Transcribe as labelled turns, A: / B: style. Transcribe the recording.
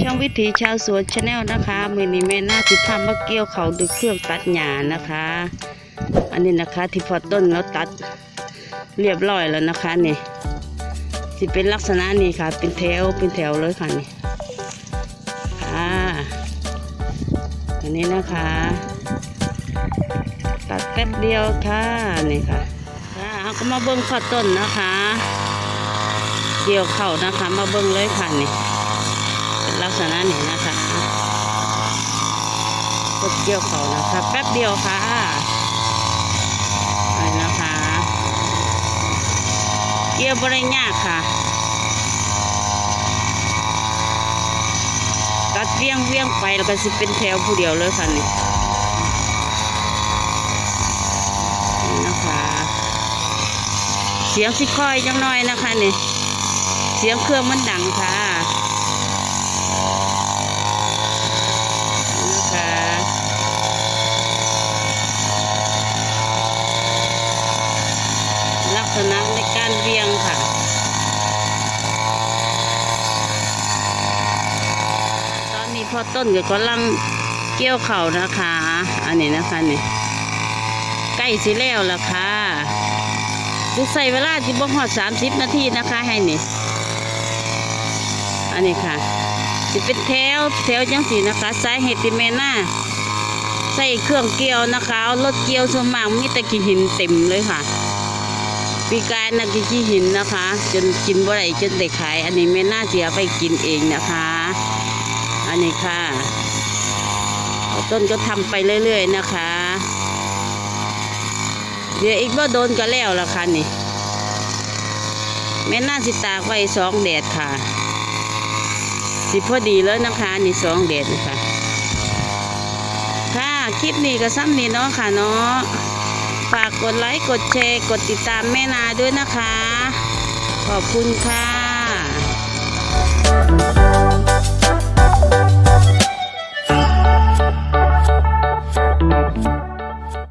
A: ช่องวิถีชาวสวนชาแนลนะคะมือนี้แม่นาที่ทำมาเกี่ยวเขาด้วยเครื่องตัดหญ้านะคะ อันนี้นะคะที่พอต้นแล้วตัดเรียบร้อยแล้วนะคะนี่ที่เป็นลักษณะนี้ค่ะ เป็นแถวเป็นแถวเลยค่ะนี่ค่ะอันนี้นะคะ ตัดแป๊บเดียวค่ะนี่ค่ะค่ะเอาก็มาเบิ้งข้อต้นนะคะ เกี่ยวเข่านะคะ มาเบิ้งเลยค่ะนี่ ลักษณะนี้นะคะกดเกี่ยวเข่านะคะแป๊บเดียวค่ะนี่นะคะ เกี่ยวบริยากค่ะ ตัดเวียงเวียงไปแล้วก็สิเป็นแถวผู้เดียวเลยค่ะนี่นี่นะคะเสียงสิค่อยจังน้อยนะคะนี่ เสียงเครื่องมันดังค่ะ ลักษณะในการเวียงค่ะตอนนี้พอต้นก็กำลังเกี่ยวเข่านะคะ อันนี้นะคะนี่ใกล้สิแล้วละค่ะจะใส่เวลาที่บ่ฮอดสามสิบนาทีนะคะให้นี่ อันนี้ค่ะสิเป็นแถวแถวจังสีนะคะสาเหตุที่แม่น่าใส่เครื่องเกี่ยวนะคะเอารถเกี่ยวสมากมีแต่ขี้หินเต็มเลยค่ะ ปีกายนะกินขี้หินนะคะ จนกินบ่ได้จนได้ขาย อันนี้แม่น่าเสียไปกินเองนะคะ อันนี้ค่ะ ต้นก็ทำไปเรื่อยๆนะคะ เดี๋ยวอีกบ่โดนก็แล้วละค่ะนี่แม่น่าสิตากไว้สองแดดค่ะ สิพอดีเลยนะคะนี่สองแดดนะคะค่ะคลิปนี้ก็ซ้ำนี่เนาะค่ะเนาะ ฝากกดไลค์กดแชร์กดติดตามแม่นาด้วยนะคะ ขอบคุณค่ะ